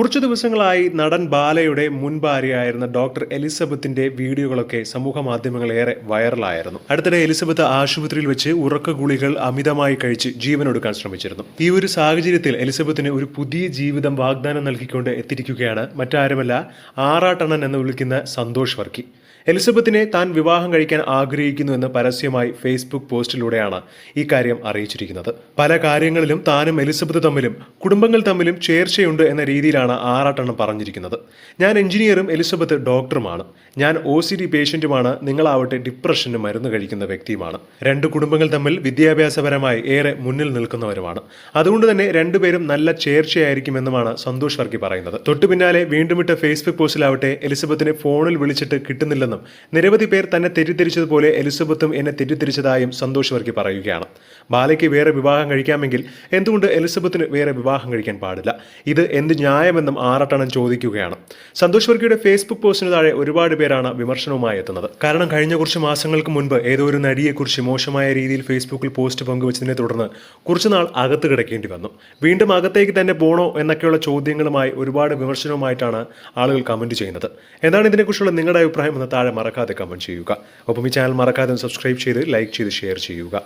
കുറച്ചു ദിവസങ്ങളായി നടൻ ബാലയുടെ മുൻ ഭാര്യയായിരുന്ന ഡോക്ടർ എലിസബത്തിന്റെ വീഡിയോകളൊക്കെ സമൂഹ മാധ്യമങ്ങൾ ഏറെ വൈറലായിരുന്നു. അടുത്തിടെ എലിസബത്ത് ആശുപത്രിയിൽ വെച്ച് ഉറക്ക ഗുളികൾ അമിതമായി കഴിച്ച് ജീവനൊടുക്കാൻ ശ്രമിച്ചിരുന്നു. ഈ ഒരു സാഹചര്യത്തിൽ എലിസബത്തിന് ഒരു പുതിയ ജീവിതം വാഗ്ദാനം നൽകിക്കൊണ്ട് എത്തിയിരിക്കുകയാണ് മറ്റാരുമല്ല ആറാട്ടണൻ എന്ന് വിളിക്കുന്ന സന്തോഷ് വർക്കി. എലിസബത്തിനെ താൻ വിവാഹം കഴിക്കാൻ ആഗ്രഹിക്കുന്നു എന്ന് പരസ്യമായി ഫേസ്ബുക്ക് പോസ്റ്റിലൂടെയാണ് ഈ കാര്യം അറിയിച്ചിരിക്കുന്നത്. പല കാര്യങ്ങളിലും താനും എലിസബത്ത് തമ്മിലും കുടുംബങ്ങൾ തമ്മിലും ചേർച്ചയുണ്ട് എന്ന രീതിയിലാണ് ആറാട്ടെണ്ണം പറഞ്ഞിരിക്കുന്നത്. ഞാൻ എഞ്ചിനീയറും എലിസബത്ത് ഡോക്ടറുമാണ്. ഞാൻ ഒ സി ഡി പേഷ്യന്റുമാണ് നിങ്ങളാവട്ടെ ഡിപ്രഷന് മരുന്ന് കഴിക്കുന്ന വ്യക്തിയുമാണ്. രണ്ട് കുടുംബങ്ങൾ തമ്മിൽ വിദ്യാഭ്യാസപരമായി ഏറെ മുന്നിൽ നിൽക്കുന്നവരുമാണ്. അതുകൊണ്ട് തന്നെ രണ്ടുപേരും നല്ല ചേർച്ചയായിരിക്കുമെന്നുമാണ് സന്തോഷ് വർക്കി പറയുന്നത്. തൊട്ടു പിന്നാലെ വീണ്ടും ഇട്ട ഫേസ്ബുക്ക് പോസ്റ്റിലാവട്ടെ എലിസബത്തിനെ ഫോണിൽ വിളിച്ചിട്ട് കിട്ടുന്നില്ലെന്നും നിരവധി പേർ തന്നെ തെറ്റിദ്ധരിച്ചതുപോലെ എലിസബത്തും എന്നെ തെറ്റിദ്ധരിച്ചതായും സന്തോഷ് വർക്കി പറയുകയാണ്. ബാലയ്ക്ക് വേറെ വിവാഹം കഴിക്കാമെങ്കിൽ എന്തുകൊണ്ട് എലിസബത്തിന് വേറെ വിവാഹം കഴിക്കാൻ പാടില്ല? ഇത് എന്ത് ന്യായമെന്നും ആറട്ടണൻ ചോദിക്കുകയാണ്. സന്തോഷ് വർക്കിയുടെ ഫേസ്ബുക്ക് പോസ്റ്റിന് താഴെ ഒരുപാട് പേരാണ് വിമർശനവുമായി എത്തുന്നത്. കാരണം കഴിഞ്ഞ കുറച്ച് മാസങ്ങൾക്ക് മുൻപ് ഏതോ ഒരു നടിയെക്കുറിച്ച് മോശമായ രീതിയിൽ ഫേസ്ബുക്കിൽ പോസ്റ്റ് പങ്കുവച്ചതിനെ തുടർന്ന് കുറച്ചുനാൾ അകത്ത് കിടക്കേണ്ടി വന്നു. വീണ്ടും അകത്തേക്ക് തന്നെ പോണോ എന്നൊക്കെയുള്ള ചോദ്യങ്ങളുമായി ഒരുപാട് വിമർശനവുമായിട്ടാണ് ആളുകൾ കമന്റ് ചെയ്യുന്നത്. എന്താണ് ഇതിനെക്കുറിച്ചുള്ള നിങ്ങളുടെ അഭിപ്രായം എന്ന് താഴെ മറക്കാതെ കമന്റ് ചെയ്യുക. ഒപ്പം ഈ ചാനൽ മറക്കാതെ സബ്സ്ക്രൈബ് ചെയ്ത് ലൈക്ക് ചെയ്ത് ഷെയർ ചെയ്യുക.